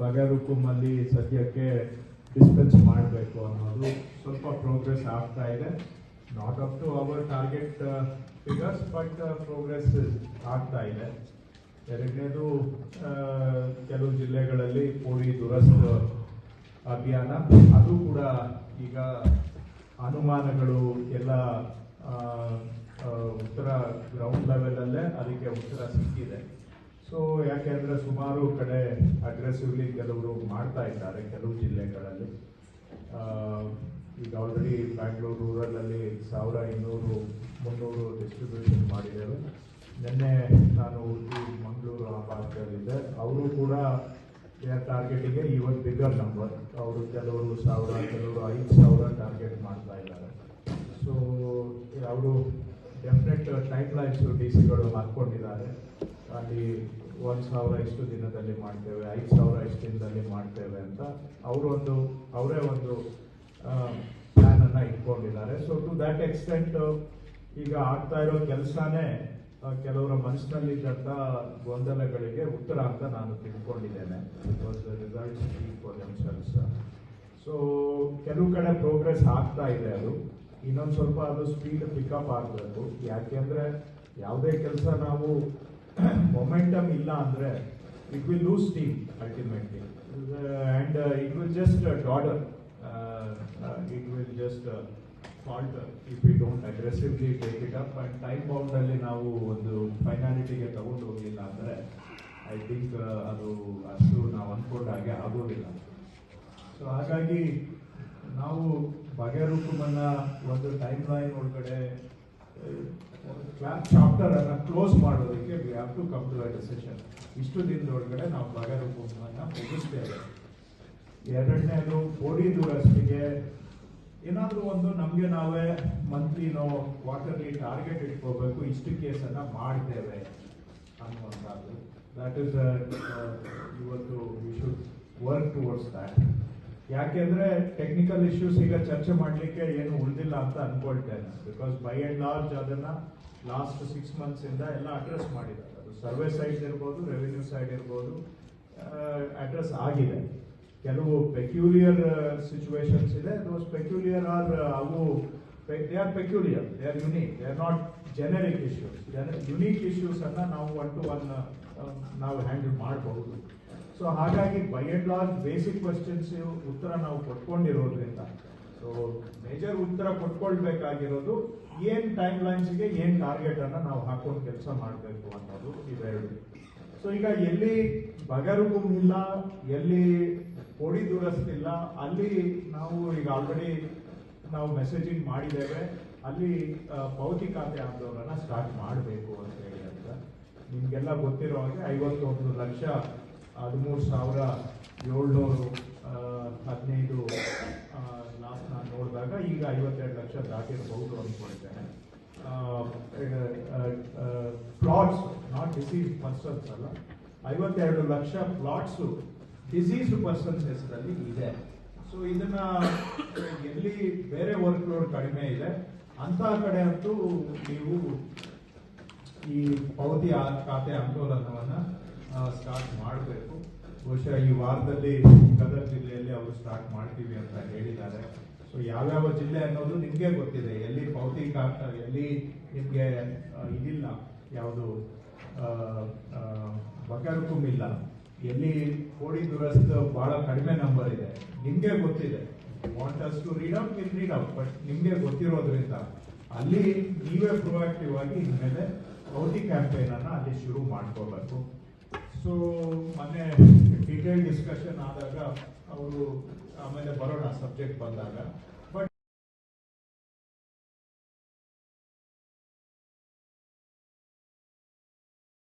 ಬಗರುಕುಮಲ್ಲಿ ಸದ್ಯಕ್ಕೆ ಡಿಸ್ಪೆನ್ಸ್ ಮಾಡಬೇಕು ಅನ್ನೋದು ಸ್ವಲ್ಪ ಪ್ರೋಗ್ರೆಸ್ ಆಗ್ತಾ ಇದೆ. Not up to our target figures but progress ಆಗ್ತಾ ಇದೆ. ಎರಡನೇದು ಕೆಲವು ಜಿಲ್ಲೆಗಳಲ್ಲಿ ಪೋಡಿ ದುರಸ್ತ ಅಭಿಯಾನ. ಅದು ಕೂಡ ಈಗ ಅನುಮಾನಗಳು ಎಲ್ಲ ಉತ್ತರ ಗ್ರೌಂಡ್ ಲೆವೆಲಲ್ಲೇ ಅದಕ್ಕೆ ಉತ್ತರ ಸಿಕ್ಕಿದೆ. ಸೊ ಯಾಕೆಂದ್ರೆ ಸುಮಾರು ಕಡೆ ಅಗ್ರೆಸಿವ್ಲಿ ಕೆಲವರು ಮಾಡ್ತಾ ಇದ್ದಾರೆ ಕೆಲವು ಜಿಲ್ಲೆಗಳಲ್ಲಿ. ಈಗ ಆಲ್ರೆಡಿ ಬ್ಯಾಂಗ್ಳೂರು ರೂರಲಲ್ಲಿ ಸಾವಿರ ಇನ್ನೂರು ಮುನ್ನೂರು ಡಿಸ್ಟ್ರಿಬ್ಯೂಷನ್ ಮಾಡಿದ್ದೇವೆ. ನಿನ್ನೆ ನಾನು ಉಡುಪಿ ಮಂಗಳೂರು ಆ ಭಾಗದಲ್ಲಿದ್ದೆ. ಅವರು ಕೂಡ ಟಾರ್ಗೆಟಿಗೆ ಇವತ್ತು ಬಿಗರ್ ನಂಬರ್ ಅವರು ಕೆಲವರು ಸಾವಿರ, ಕೆಲವರು ಐದು ಸಾವಿರ ಟಾರ್ಗೆಟ್ ಮಾಡ್ತಾ ಇದ್ದಾರೆ. ಸೊ ಅವರು ಡೆಫಿನೆಟ್ ಟೈಮ್ ಲೈನ್ಸ್ ಡಿ ಸಿಗಳು ಹಾಕ್ಕೊಂಡಿದ್ದಾರೆ. ಅಲ್ಲಿ ಒಂದು ಸಾವಿರ ಇಷ್ಟು ದಿನದಲ್ಲಿ ಮಾಡ್ತೇವೆ, ಐದು ಸಾವಿರ ಇಷ್ಟು ದಿನದಲ್ಲಿ ಮಾಡ್ತೇವೆ ಅಂತ ಅವರೊಂದು ಅವರೇ ಒಂದು ಪ್ಲ್ಯಾನನ್ನು ಇಟ್ಕೊಂಡಿದ್ದಾರೆ. ಸೊ ಟು ದ್ಯಾಟ್ ಎಕ್ಸ್ಟೆಂಟ್ ಈಗ ಆಗ್ತಾ ಇರೋ ಕೆಲಸನೇ ಕೆಲವರ ಮನಸ್ಸಿನಲ್ಲಿದ್ದಂಥ ಗೊಂದಲಗಳಿಗೆ ಉತ್ತರ ಅಂತ ನಾನು ತಿಳ್ಕೊಂಡಿದ್ದೇನೆ. ಬಿಕಾಸ್ ದೆಮ್ಸೆಲ್ಸ್ ಸೊ ಕೆಲವು ಕಡೆ ಪ್ರೋಗ್ರೆಸ್ ಆಗ್ತಾ ಇದೆ ಅದು. ಇನ್ನೊಂದು ಸ್ವಲ್ಪ ಅದು ಸ್ಪೀಡ್ ಪಿಕಪ್ ಆಗಬೇಕು. ಯಾಕೆಂದ್ರೆ ಯಾವುದೇ ಕೆಲಸ ನಾವು ಮೊಮೆಂಟಮ್ ಇಲ್ಲ ಅಂದ್ರೆ it will lose team ultimately and it will just dodder it will just fault if you don't aggressively take it up and time bound ಅಲ್ಲಿ ನಾವು ಒಂದು ಫೈನಾಲಿಟಿಗೆ ತಗೊಂಡು ಹೋಗಿಲ್ಲ ಅಂದರೆ ಐ ಥಿಂಕ್ ಅದು ಅಷ್ಟು ನಾವು ಅಂದ್ಕೊಂಡ ಹಾಗೆ ಆಗೋದಿಲ್ಲ. ಸೊ ಹಾಗಾಗಿ ನಾವು ಬಗೆಹರುಕುಮನ್ನ ಒಂದು ಟೈಮ್ ಲೈನ್ ಒಳಗಡೆ ಕ್ಲಾಸ್ ಚಾಪ್ಟರ್ ಅನ್ನು ಕ್ಲೋಸ್ ಮಾಡೋದಕ್ಕೆ we have to come to a decision ಇಷ್ಟು ದಿನದೊಳಗಡೆ ನಾವು ಬಗೆಹರುಕುಮನ್ನ ಮುಗಿಸ್ತೇವೆ ಎರಡನೇದು, ಕೋಡಿ ದುರಸ್ತಿಗೆ ಏನಾದರೂ ಒಂದು ನಮಗೆ ನಾವೇ ಮಂತ್ಲಿನೋ ಕ್ವಾರ್ಟರ್ಲಿ ಟಾರ್ಗೆಟ್ ಇಟ್ಕೋಬೇಕು, ಇಷ್ಟು ಕೇಸನ್ನು ಮಾಡ್ತೇವೆ ಅನ್ನುವಂಥದ್ದು. ದಟ್ ಇಸ್ ಇವತ್ತು we should work towards that ಯಾಕೆಂದ್ರೆ ಟೆಕ್ನಿಕಲ್ ಇಶ್ಯೂಸ್ ಈಗ ಚರ್ಚೆ ಮಾಡಲಿಕ್ಕೆ ಏನು ಉಳಿದಿಲ್ಲ ಅಂತ ಅನ್ಕೊಳ್ತೇನೆ ಬಿಕಾಸ್ ಬೈ ಅಂಡ್ ಲಾರ್ಜ್ ಅದನ್ನ ಲಾಸ್ಟ್ ಸಿಕ್ಸ್ ಮಂತ್ಸ್ ಇಂದ ಎಲ್ಲ ಅಡ್ರೆಸ್ ಮಾಡಿದ್ದಾರೆ. ಅದು ಸರ್ವೆ ಸೈಡ್ ಇರ್ಬೋದು ರೆವಿನ್ಯೂ ಸೈಡ್ ಇರ್ಬೋದು ಅಡ್ರೆಸ್ ಆಗಿದೆ. ಕೆಲವು ಪೆಕ್ಯೂಲಿಯರ್ ಸಿಚುವೇಶನ್ಸ್ ಇದೆ. ದೋಸ್ ಪೆಕ್ಯೂಲಿಯರ್ ಆರ್ ಅವು they are peculiar they are unique they are not generic issues unique issues ಅನ್ನ ನಾವು ಒನ್ ಟು ಒನ್ ನಾವು ಹ್ಯಾಂಡಲ್ ಮಾಡಬಹುದು ಸೊ ಹಾಗಾಗಿ by and large basic questions ಉತ್ತರ ನಾವು ಕೊಟ್ಕೊಂಡಿರೋದ್ರಿಂದ. ಸೊ ಮೇಜರ್ ಉತ್ತರ ಕೊಟ್ಕೊಳ್ಬೇಕಾಗಿರೋದು ಏನ್ ಟೈಮ್ ಲೈನ್ಸ್ಗೆ ಏನ್ ಟಾರ್ಗೆಟ್ ಅನ್ನ ನಾವು ಹಾಕೊಂಡು ಕೆಲಸ ಮಾಡಬೇಕು ಅನ್ನೋದು ಇವೆರಡು. ಸೊ ಈಗ ಎಲ್ಲಿ ಬಗರುಗುಮಿಲ್ಲ ಎಲ್ಲಿ ಕೋಡಿ ದುರಸ್ತಿಲ್ಲ ಅಲ್ಲಿ ನಾವು ಈಗ ಆಲ್ರೆಡಿ ನಾವು ಮೆಸೇಜಿಂಗ್ ಮಾಡಿದ್ದೇವೆ ಅಲ್ಲಿ ಆ, ಪಾವತಿ ಖಾತೆ ಆಂದೋಲನ ಸ್ಟಾರ್ಟ್ ಮಾಡಬೇಕು ಅಂತ ಹೇಳಿ. ನಿಮ್ಗೆಲ್ಲ ಗೊತ್ತಿರೋ ಹಾಗೆ ಐವತ್ತೊಂದು ಲಕ್ಷ ಹದಿಮೂರು ಸಾವಿರ ಏಳ್ನೂರು ಹದಿನೈದು ಲಾಸ್ಟ್ ನಾನು ನೋಡಿದಾಗ ಈಗ ಐವತ್ತೆರಡು ಲಕ್ಷ ದಾಟಿರಬಹುದು ಅಂದ್ಕೊಳ್ತೇನೆ ಪ್ಲಾಟ್ಸ್ ನಾಟ್ ಡಿಸೀಸ್ ಪರ್ಸನ್ಸ್ ಅಲ್ಲ, ಐವತ್ತೆರಡು ಲಕ್ಷ ಫ್ಲಾಟ್ಸು ಡಿಸೀಸ್ ಪರ್ಸನ್ಸ್ ಹೆಸರಲ್ಲಿ ಇದೆ. ಸೊ ಇದನ್ನ ಎಲ್ಲಿ ಬೇರೆ ವರ್ಕ್ ಲೋಡ್ ಕಡಿಮೆ ಇದೆ ಅಂತ ಕಡೆ ಅಂತೂ ನೀವು ಈ ಪಾವತಿ ಖಾತೆ ಆಂದೋಲನವನ್ನ ಸ್ಟಾರ್ಟ್ ಮಾಡಬೇಕು. ಬಹುಶಃ ಈ ವಾರದಲ್ಲಿ ಗದಗ ಜಿಲ್ಲೆಯಲ್ಲಿ ಅವರು ಸ್ಟಾರ್ಟ್ ಮಾಡ್ತೀವಿ ಅಂತ ಹೇಳಿದ್ದಾರೆ. ಸೊ ಯಾವ್ಯಾವ ಜಿಲ್ಲೆ ಅನ್ನೋದು ನಿಮಗೆ ಗೊತ್ತಿದೆ. ಎಲ್ಲಿ ಪಾವತಿ ಖಾತೆ, ಎಲ್ಲಿ ನಿಮಗೆ ಇದಿಲ್ಲ. ಯಾವುದು ಬಕರ್ಕುಮ್ ಇಲ್ಲ. ಎಲ್ಲಿ ಕೋಡಿ ದುರಸ್ತ ಬಹಳ ಕಡಿಮೆ ನಂಬರ್ ಇದೆ. ನಿಮಗೆ ಗೊತ್ತಿದೆ. Want us to read out will read out but ನಿಮಗೆ ಗೊತ್ತಿರೋದ್ರಿಂದ ಅಲ್ಲಿ ನೀವೇ ಪ್ರೊಆಕ್ಟಿವ್ ಆಗಿ ಇನ್ಮೇಲೆ ಔಟಿ ಕ್ಯಾಂಪೇನ್ ಅನ್ನ ಅಲ್ಲಿ ಶುರು ಮಾಡ್ಕೋಬೇಕು ಸೊ ಮೊನ್ನೆ ಡಿಟೇಲ್ ಡಿಸ್ಕಷನ್ ಆದಾಗ ಅವರು ಆಮೇಲೆ ಬರೋಣ ಸಬ್ಜೆಕ್ಟ್ ಬಂದಾಗ.